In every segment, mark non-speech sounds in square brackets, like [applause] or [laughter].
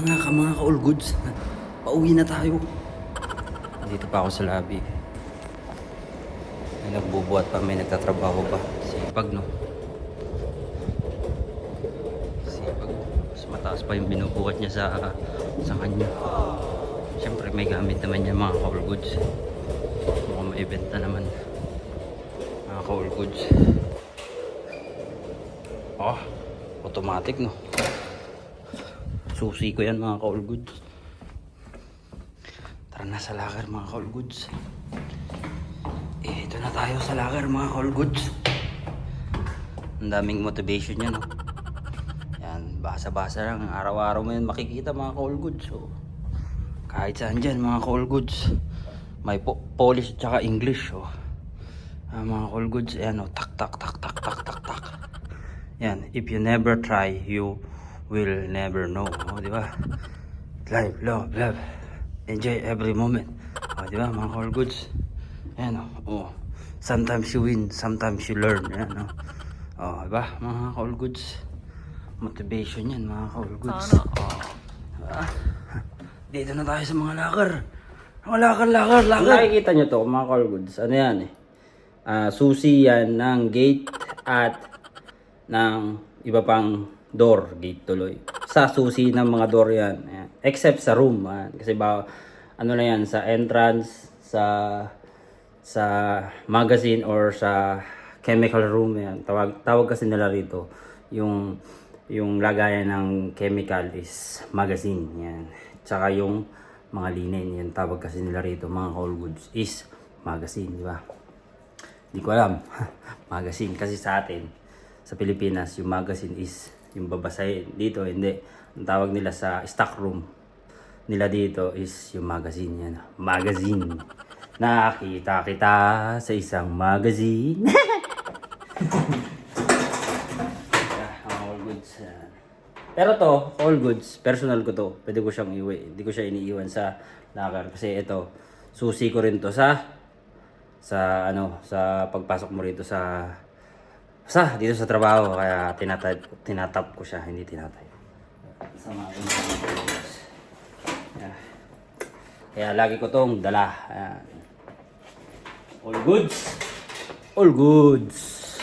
Mga ka mga ka-all goods, pauwi na tayo. Dito pa ako sa lobby. May nagbubuhat pa, may nagtatrabaho pa. Sipag, no? Sipag. Mas mataas pa yung binubuhat niya sa, sa kanya. Siyempre, may gamit naman yan mga ka-all goods. Mukhang may benta naman. Mga ka-all goods. Oh, automatic, no? Susi ko yan mga ka-all goods. Tara na sa lager mga ka-all goods. Eh, ito na tayo sa lager mga ka-all goods. Ang daming motivation yan, no? Yan, basa-basa lang. Araw-araw mo yan makikita mga ka-all goods. So, kahit saan dyan mga ka-all goods. May po Polish at English. Oh. Ah, mga ka-all goods, ayan, oh, tak, tak, tak, tak, tak, tak, tak. Yan, if you never try, you will never know. O, di ba? Life, love, love. Enjoy every moment. O, di ba, mga all goods? Ayan, o. Oh. Sometimes you win, sometimes you learn. Ayan, o. O, di ba, mga all goods? Motivation yan, mga all goods. Ah, [laughs] dito na tayo sa mga lakar. Mga lakar, lakar, lakar. Kung nakikita nyo to, mga all goods, ano yan eh? Ah, susi yan ng gate at ng iba pang door, gate tuloy. Sa susi ng mga door yan. Ayan. Except sa room. ah. Kasi ba, ano na yan, sa entrance, sa sa magazine or sa chemical room yan. Tawag, tawag kasi nila rito yung yung lagayan ng chemical is magazine yan. Tsaka yung mga linen yan tawag kasi nila rito mga whole goods is magazine, di ba? Hindi ko alam. [laughs] magazine kasi sa atin sa Pilipinas, yung magazine is yung babasahin. Dito, hindi. Ang tawag nila sa stock room nila dito is yung magazine yan. Magazine. Nakita kita sa isang magazine. Yeah, [laughs] all goods. yan. Pero to, all goods, personal ko to. Pwede ko siyang iwi. Hindi ko siya iniiwan sa locker. Kasi ito, susi ko rin to sa sa ano, sa pagpasok mo rito sa sa dito sa trabaho kaya tinatap tinatap ko siya, hindi tinatay. Sa mga goods. Yeah. Kaya lagi ko tong dala. Ayan. All goods. All goods.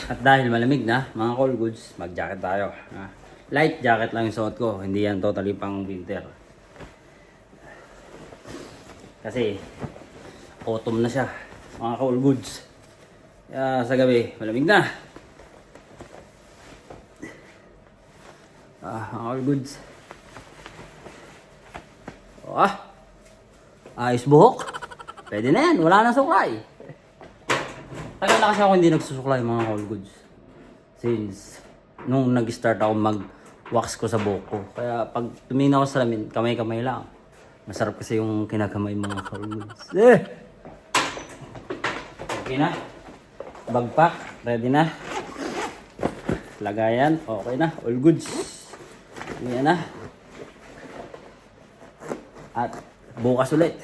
At dahil malamig na, mga all goods, mag-jacket tayo. Ah, light jacket lang yung suot ko. Hindi yan totally pang winter. Kasi, autumn na siya. Mga all goods. Kaya sa gabi, malamig na. Ah, all goods. Oh, ah. Ayos buhok. Pwede na yan. Wala na suklay. Tagal na kasi ako hindi nagsusuklay mga all goods. Since nung nag-start ako mag-wax ko sa buhok ko. Kaya pag tumingin ako sa salamin, kamay-kamay lang. Masarap kasi yung kinakamay mga all goods. Eh! Okay na. Bagpak. Ready na. Lagayan. Okay na. All goods. Yan na. At bukas ulit.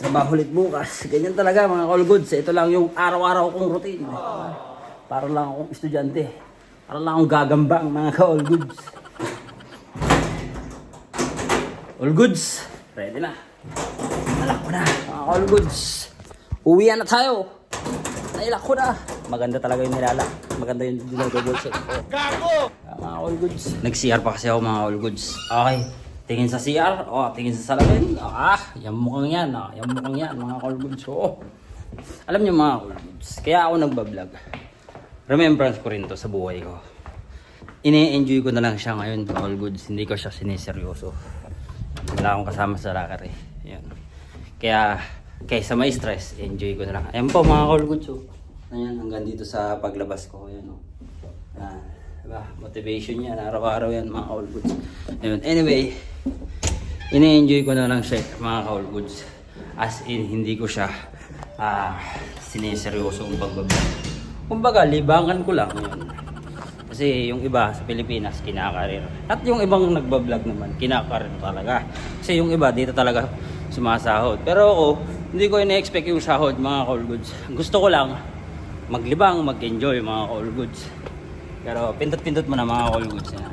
Trabaho ulit bukas. Ganyan talaga mga all goods. Ito lang yung araw-araw kong routine. Para lang akong estudyante. Para lang akong gagambang mga ka-all goods. All goods. Ready na. Alak ko na. Mga all goods. Uwian na tayo. Nailak ko na. Maganda talaga yung nilalak. Maganda yung ko. Gago! Mga all goods. Nag-CR pa kasi ako mga all goods. Okay. Tingin sa CR. O, tingin sa salamin. Ah, yung mukhang yan. Ah. Yung mukhang yan. Mga all goods. Oh. Alam niyo mga all goods. Kaya ako nagbablog. Remembrance ko rin to sa buhay ko. Ini-enjoy ko na lang siya ngayon. All goods. Hindi ko siya siniseryoso. Wala akong kasama sa lakar eh. Yan. Kaya, kaysa may stress, enjoy ko na lang. Ayan po mga all goods. Oh. Ayan, hanggang dito sa paglabas ko. Ayan, oh. Ah, diba? Motivation yan. Araw-araw yan mga all goods. Ayun. Anyway, ini-enjoy ko na lang siya mga all goods. As in, hindi ko siya ah, siniseryoso ang pagbablog. Kumbaga, libangan ko lang yun. Kasi yung iba sa Pilipinas, kinakarir. At yung ibang nagbablog naman, kinakarir talaga. Kasi yung iba, dito talaga sumasahod. Pero ako, hindi ko ina-expect yung sahod, mga call goods. Gusto ko lang, maglibang, mag-enjoy, mga call goods. Pero pindot-pindot mo na mga call goods. Yan.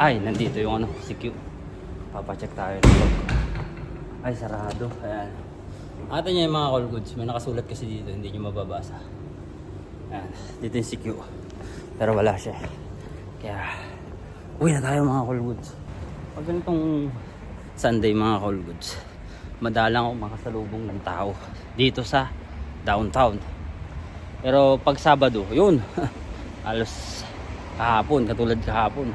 Ay, nandito yung ano, si Q. Papacheck tayo ng log. Ay, sarado. Ayan. Ata niya yung mga call goods. May nakasulat kasi dito, hindi niyo mababasa. Ayan, dito yung si Q. Pero wala siya. Kaya, uwi na tayo mga call goods. Pag ganitong Sunday mga call goods, madalang ako makasalubong ng tao dito sa downtown. Pero pag Sabado, yun. [laughs] Alos kahapon, katulad kahapon.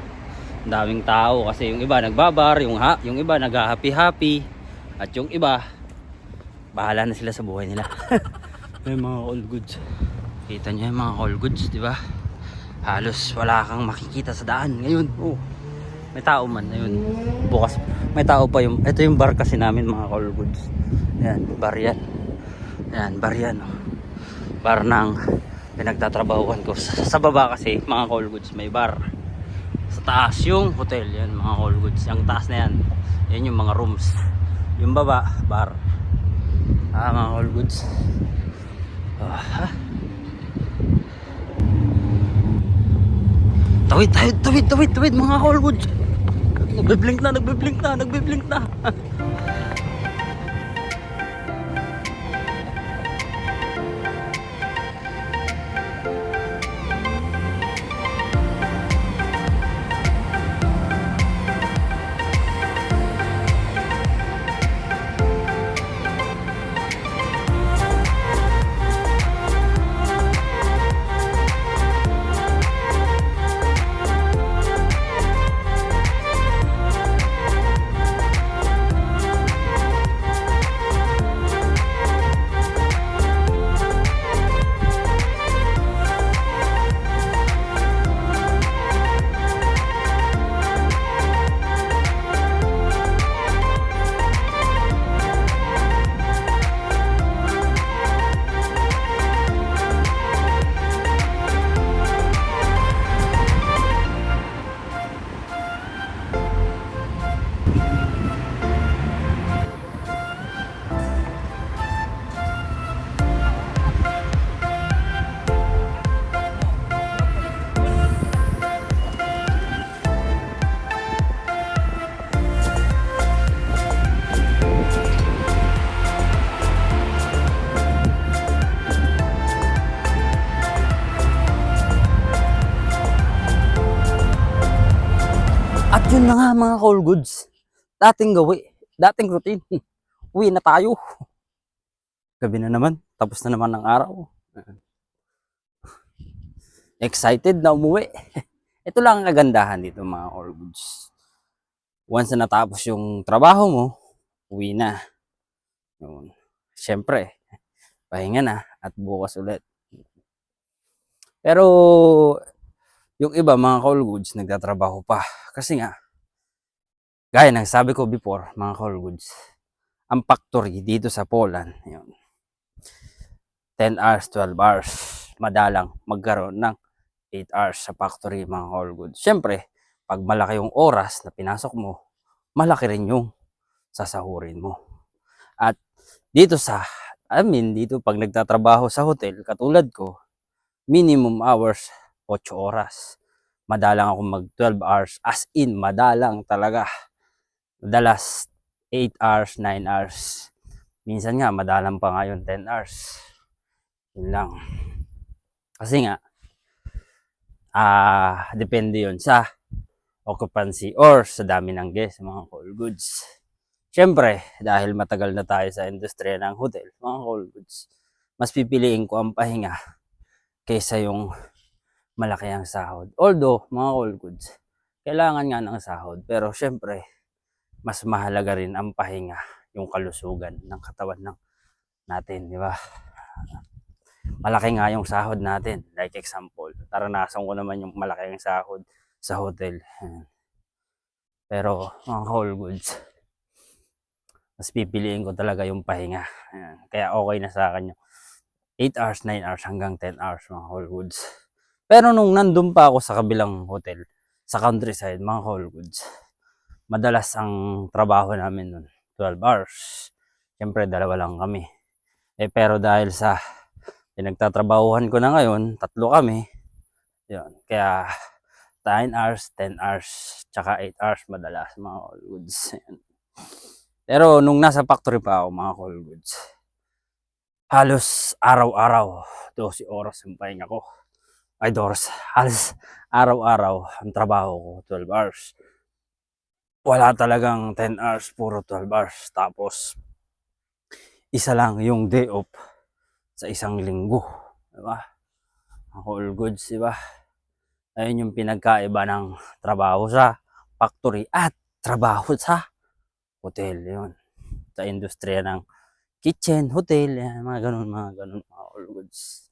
Ang daming tao kasi yung iba nagbabar, yung ha, yung iba nag-happy-happy at yung iba bahala na sila sa buhay nila. [laughs] yung mga all goods. Kita niyo yung mga all goods, di ba? Halos wala kang makikita sa daan ngayon. Oh. May tao man ayun. Bukas may tao pa yung ito yung bar kasi namin mga all goods. Ayan, bar yan. Ayan, bar yan. Oh. Bar ng pinagtatrabahuan ko. Sa, sa baba kasi mga call goods may bar. Sa taas yung hotel yan mga call goods. Yung taas na yan. Yan yung mga rooms. Yung baba, bar. Ah, mga call goods. Ah, ha? Tawid, tawid, tawid, tawid, tawid mga call goods. Nagbe-blink na, nagbe-blink na, nagbe-blink na. [laughs] yun na nga mga call goods. Dating gawi, dating routine. [laughs] Uwi na tayo. [laughs] Gabi na naman, tapos na naman ang araw. [laughs] Excited na umuwi. Ito lang ang kagandahan dito mga call goods. Once na natapos yung trabaho mo, uwi na. Yun. Siyempre, pahinga na at bukas ulit. Pero yung iba mga call goods nagtatrabaho pa kasi nga gaya ng sabi ko before mga call goods ang factory dito sa Poland yun 10 hours 12 hours madalang magkaroon ng 8 hours sa factory mga call goods syempre pag malaki yung oras na pinasok mo malaki rin yung sasahurin mo at dito sa I mean dito pag nagtatrabaho sa hotel katulad ko minimum hours 8 oras. Madalang ako mag 12 hours. As in, madalang talaga. Madalas 8 hours, 9 hours. Minsan nga, madalang pa nga yun 10 hours. Yun lang. Kasi nga, ah, depende yun sa occupancy or sa dami ng guests, mga call goods. Siyempre, dahil matagal na tayo sa industriya ng hotel, mga call goods, mas pipiliin ko ang pahinga kaysa yung malaki ang sahod. Although, mga all goods, kailangan nga ng sahod. Pero syempre, mas mahalaga rin ang pahinga, yung kalusugan ng katawan ng natin, di ba? Malaki nga yung sahod natin. Like example, taranasan ko naman yung malaki ang sahod sa hotel. Pero, mga all goods, mas pipiliin ko talaga yung pahinga. Kaya okay na sa akin yung 8 hours, 9 hours hanggang 10 hours mga whole goods. Pero nung nandun pa ako sa kabilang hotel, sa countryside, mga whole goods, madalas ang trabaho namin nun, 12 hours. Siyempre, dalawa lang kami. Eh, pero dahil sa pinagtatrabahuhan ko na ngayon, tatlo kami, yun, kaya 9 hours, 10 hours, tsaka 8 hours madalas mga all goods. [laughs] Ayan. Pero nung nasa factory pa ako mga all goods, halos araw-araw, 12 oras ang pahinga ko. Ay, Doors, halos araw-araw ang trabaho ko, 12 hours. Wala talagang 10 hours, puro 12 hours. Tapos, isa lang yung day off sa isang linggo. Diba? All goods, diba? Ayun yung pinagkaiba ng trabaho sa factory at trabaho sa hotel. Yun. Sa industriya ng kitchen, hotel, yan, mga ganun, mga ganun, mga all goods.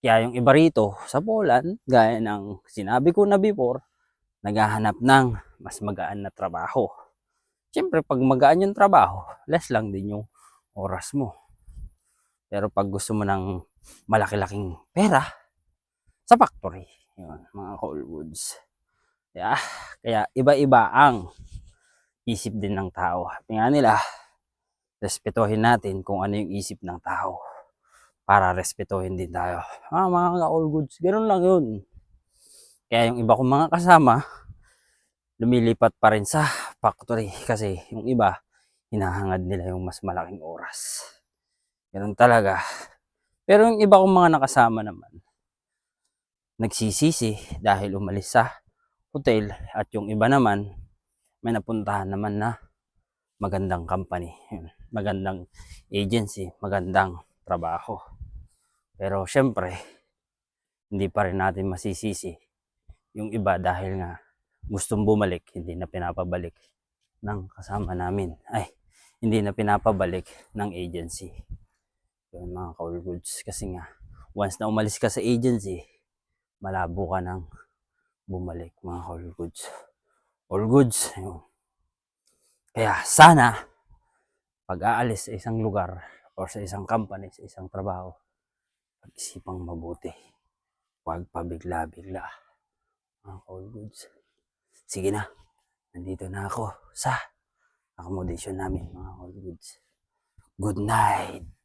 Kaya yung iba rito sa Poland, gaya ng sinabi ko na before, naghahanap ng mas magaan na trabaho. Siyempre, pag magaan yung trabaho, less lang din yung oras mo. Pero pag gusto mo ng malaki-laking pera, sa factory. Yun, mga cold woods. Yeah, kaya iba-iba ang isip din ng tao. Nga nila, respetuhin natin kung ano yung isip ng tao para respetuhin din tayo. Ah, mga all goods, ganoon lang yun. Kaya yung iba kong mga kasama, lumilipat pa rin sa factory kasi yung iba, hinahangad nila yung mas malaking oras. Ganun talaga. Pero yung iba kong mga nakasama naman, nagsisisi dahil umalis sa hotel at yung iba naman, may napuntahan naman na magandang company, magandang agency, magandang trabaho. Pero syempre, hindi pa rin natin masisisi yung iba dahil nga gustong bumalik, hindi na pinapabalik ng kasama namin. Ay, hindi na pinapabalik ng agency. Yun mga call goods. Kasi nga, once na umalis ka sa agency, malabo ka nang bumalik mga call goods. All goods. Yun. Kaya sana, pag aalis sa isang lugar or sa isang company, sa isang trabaho, pag-isipang mabuti. Huwag pabigla-bigla. Mga call goods. Sige na, nandito na ako sa accommodation namin mga call goods. Good night.